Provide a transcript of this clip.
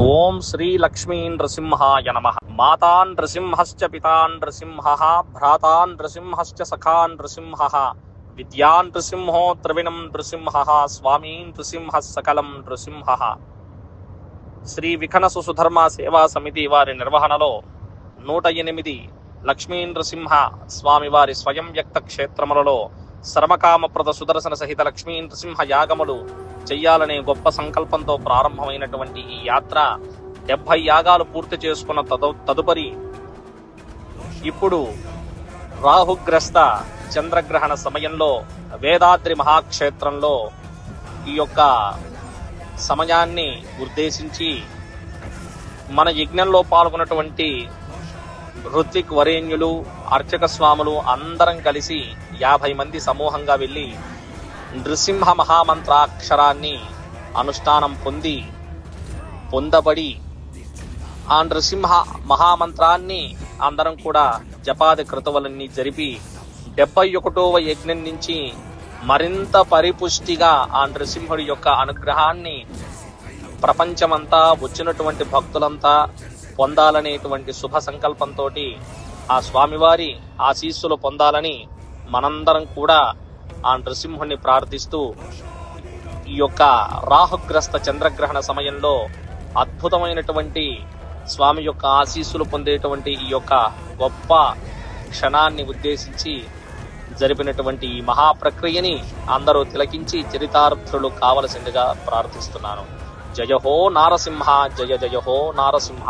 ఓం శ్రీ లక్ష్మీ నృసింహాయ నమ. మాతా నృసింహశ్చ పితా నృసింహ భ్రాతా నృసింహశ్చ సఖా నృసింహ విద్యా నృసింహో త్రివిణం నృసింహ స్వామీ నృసింహ సకలం నృసింహ. శ్రీ విఖన సుధర్మ సేవా సమితి వారి నిర్వహణలో నూట ఎనిమిది లక్ష్మీ నృసింహ స్వామివారి స్వయం వ్యక్త క్షేత్రములలో శ్రమకామప్రద సుదర్శన సహిత లక్ష్మీ నృసింహ యాగములు చెయ్యాలనే గొప్ప సంకల్పంతో ప్రారంభమైనటువంటి ఈ యాత్ర డెబ్బై యాగాలు పూర్తి చేసుకున్న తదు తదుపరి ఇప్పుడు రాహుగ్రస్త చంద్రగ్రహణ సమయంలో వేదాద్రి మహాక్షేత్రంలో ఈ యొక్క సమయాన్ని ఉద్దేశించి మన యజ్ఞంలో పాల్గొన్నటువంటి ఋత్విక్ వరేణ్యులు అర్చక స్వాములు అందరం కలిసి యాభై మంది సమూహంగా వెళ్ళి నృసింహ మహామంత్రాక్షరాన్ని అనుష్ఠానం పొంది పొందబడి ఆ నృసింహ మహామంత్రాన్ని అందరం కూడా జపాది కృతవులన్నీ జరిపి డెబ్బై ఒకటవ యజ్ఞం నుంచి మరింత పరిపుష్టిగా ఆ నృసింహుడి యొక్క అనుగ్రహాన్ని ప్రపంచమంతా వచ్చినటువంటి భక్తులంతా పొందాలనేటువంటి శుభ సంకల్పంతో ఆ స్వామివారి ఆశీస్సులు పొందాలని మనందరం కూడా ఆ నృసింహుణ్ణి ప్రార్థిస్తూ ఈ యొక్క రాహుగ్రస్త చంద్రగ్రహణ సమయంలో అద్భుతమైనటువంటి స్వామి యొక్క ఆశీస్సులు పొందేటువంటి ఈ యొక్క గొప్ప క్షణాన్ని ఉద్దేశించి జరిపినటువంటి ఈ మహాప్రక్రియని అందరూ తిలకించి చరితార్థులు కావలసిందిగా ప్రార్థిస్తున్నాను. జయహో నారసింహ జయ జయహో నారసింహ.